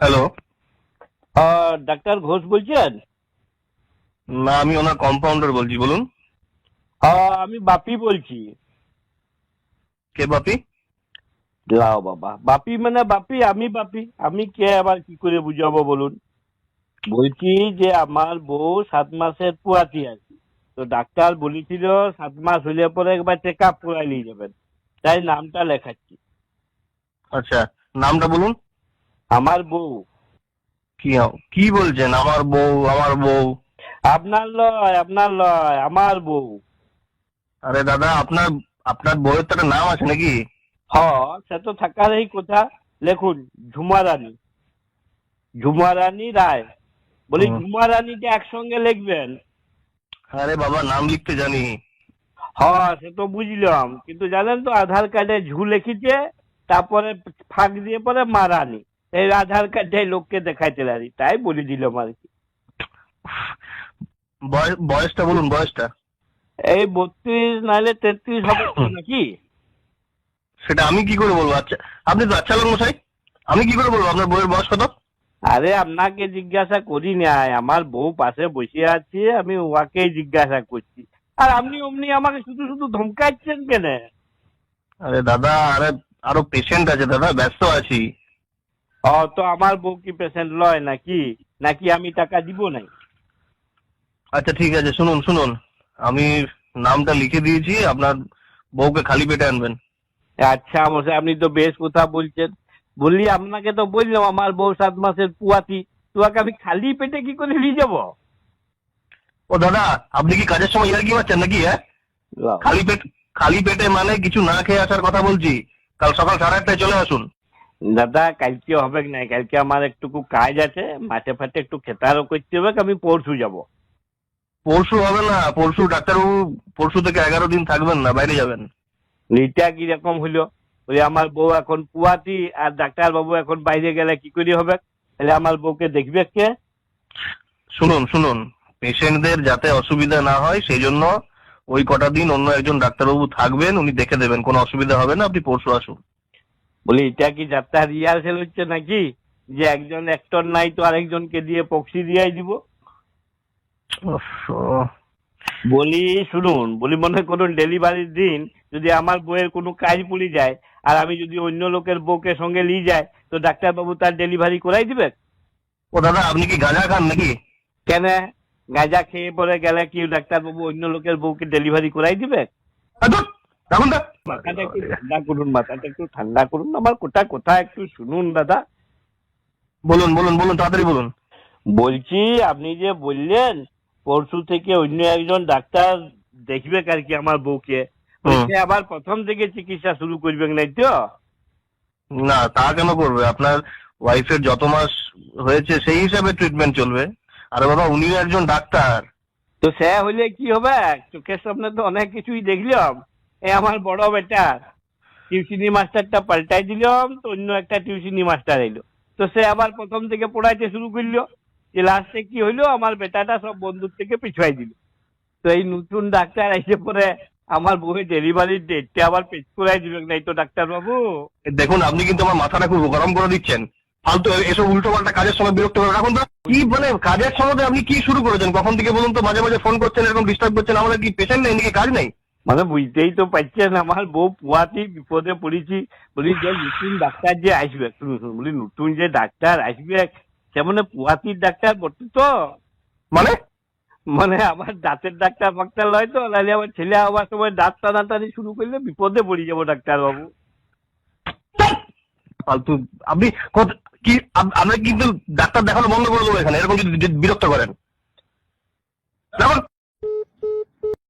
Hello doctor Ghosh বলছেন? না আমি ওনার কম্পাউন্ডার বলছি বলুন। আমি বাপি বলছি। কে বাপি? লাও বাবা বাপি মানে বাপি আমি বাপি। আমি কে আবার কি করে বুঝাবো বলুন? বলছি যে আমার বউ সাত মাসের পুয়াতি আছে। তো ডাক্তার বলেছিল সাত মাস হলে পরে একবার চেক আপ করাই নিয়ে যাবেন। তাই নামটা লেখাচ্ছি। আচ্ছা নামটা বলুন। আমার বউ। কি কি বলছেন? আমার বউ আমার বউ। আপনার লয় আপনার লয় আমার বউ। আরে দাদা আপনার আপনার বউয়ের তো একটা নাম আছে নাকি? হ সে তো থাকার এই কথা। লেখুন ঝুমা রানী ঝুমা রানী রায়। বলি। ঝুমা একসঙ্গে লিখবেন? আরে বাবা নাম লিখতে জানি। হ সে তো বুঝলাম। কিন্তু জানেন তো আধার কার্ডে ঝু লিখিছে তারপরে ফাঁক দিয়ে পরে মা এই আধার কার্ডে লোককে দেখাইতে পারি তাই বলে দিলাম আর কি বয়সটা বলুন বয়সটা। এই বত্রিশ নাহলে তেত্রিশ হবে তো নাকি? সেটা আমি কি করে বলব? আচ্ছা আপনি তো আচ্ছা মশাই আমি কি করে বলব? আপনার বউয়ের বয়স কত? আরে আপনাকে জিজ্ঞাসা করি নাই আমার বউ পাশে বসে আছে আমি ওয়াকেই জিজ্ঞাসা করছি। আর আপনি অমনি আমাকে শুধু শুধু ধমকাচ্ছেন কেন? আরে দাদা আরে আরও পেশেন্ট আছে দাদা ব্যস্ত আছি। ও তো আমার বউ কি পেশেন্ট লয় নাকি? নাকি আমি টাকা দিব নাই আচ্ছা ঠিক আছে শুনুন শুনুন। আমি নামটা লিখে দিয়েছি আপনার বউকে খালি পেটে আনবেন। আচ্ছা মশাই আপনি তো বেশ কথা বলছেন। বললি আপনাকে তো বললাম আমার বউ সাত মাসের পুয়াতি। তোমাকে আমি খালি পেটে কি করে নিয়ে যাব? ও দাদা আপনি কি কাজের সময় ইয়ার কি মারছেন নাকি হ্যাঁ? খালি পেট খালি পেটে মানে কিছু না খেয়ে আসার কথা বলছি। কাল সকাল সাড়ে আটটায় চলে আসুন। দাদা কালকে হবে না কালকে আমার একটুকু কাজ আছে মাঠে ফাটে একটু খেতারও করতে হবে আমি পরশু যাব। পরশু হবে না পরশু ডাক্তারবাবু পরশু থেকে এগারো দিন থাকবেন না বাইরে যাবেন। এইটা কীরকম হইল ওই আমার বউ এখন পুয়াতি আর ডাক্তার বাবু এখন বাইরে গেলে কি করে হবে? তাহলে আমার বউকে দেখবে কে? শুনুন শুনুন পেশেন্টদের যাতে অসুবিধা না হয় সেই জন্য ওই কটা দিন অন্য একজন ডাক্তারবাবু থাকবেন উনি দেখে দেবেন কোনো অসুবিধা হবে না আপনি পরশু আসুন। বলি এটা কি যাত্রা রিহার্সেল হচ্ছে নাকি? যে একজন অ্যাক্টর নাই তো আরেকজনকে দিয়ে পক্সি দিয়ে দিব? বলি শুনুন বলি মনে করুন ডেলিভারির দিন যদি আমার বউয়ের কোনো কাজ পড়ে যায় আর আমি যদি অন্য লোকের বউকে সঙ্গে নিয়ে যাই তো ডাক্তারবাবু তার ডেলিভারি করাই দিবে ও দাদা আপনি কি গাঁজা খান নাকি? কেন? গাঁজা খেয়ে পরে গেলে কি ডাক্তারবাবু অন্য লোকের বউকে ডেলিভারি করাই দিবে রাখুন দা। মাথাটা একটু ঠান্ডা করুন মাথাটা একটু ঠান্ডা করুন। আমার কোটা কথা একটু শুনুন দাদা। বলুন বলুন বলুন তাড়াতাড়ি বলুন। বলছি আপনি যে বললেন পরশু থেকে অন্য একজন ডাক্তার দেখবে আর কি আমার বউকে। আবার প্রথম থেকে চিকিৎসা শুরু করবেন নাই তো? না তা কেন করবে? আপনার ওয়াইফের যত মাস হয়েছে সেই হিসাবে ট্রিটমেন্ট চলবে। আরে বাবা উনিও একজন ডাক্তার। তো সে হলে কি হবে? চোখের সামনে তো অনেক কিছুই দেখলাম। এ আমার বড় বেটা টিউশনি মাস্টারটা পাল্টাই দিলাম তো অন্য একটা টিউশনি মাস্টার এলো। তো সে আবার প্রথম থেকে পড়াইতে শুরু করল। যে লাস্টে কি হইল, আমার বেটাটা সব বন্ধুর থেকে পিছুয়াই দিল। তো এই নতুন ডাক্তার এসে পরে আমার বউয়ের ডেলিভারির ডেটটা আবার পেচ করাই দিল নাই তো ডাক্তার বাবু দেখুন, আপনি কিন্তু আমার মাথাটা খুব গরম করে দিচ্ছেন। ফালতু, এসব উল্টো পাল্টা কাজের সময় বিরক্ত করে রাখুন তো কি মানে কাজের সময় আপনি কি শুরু করেছেন? কখন থেকে বলুন তো, মাঝে মাঝে ফোন করছেন, এরকম ডিস্টার্ব করছেন, আমাদের কি পেশেন্ট নেই নাকি কাজ নেই? মানে বুঝতেই তো পারছেন আমার বউ পুয়াতেই বিপদে পড়েছি। বলি যে নতুন ডাক্তার যে আসবে বলি নতুন যে ডাক্তার আসবে সে মানে পুয়াতির ডাক্তার বটে তো? মানে? মানে আমার দাঁতের ডাক্তার ফাক্তার লয় তো নাহলে আমার ছেলে আবার সময় দাঁত টানাটানি শুরু করলে বিপদে পড়ে যাব ডাক্তার বাবু ফালতু আপনি কি আমরা কিন্তু ডাক্তার দেখানো বন্ধ করে দেবো এখানে এরকম যদি বিরক্ত করেন।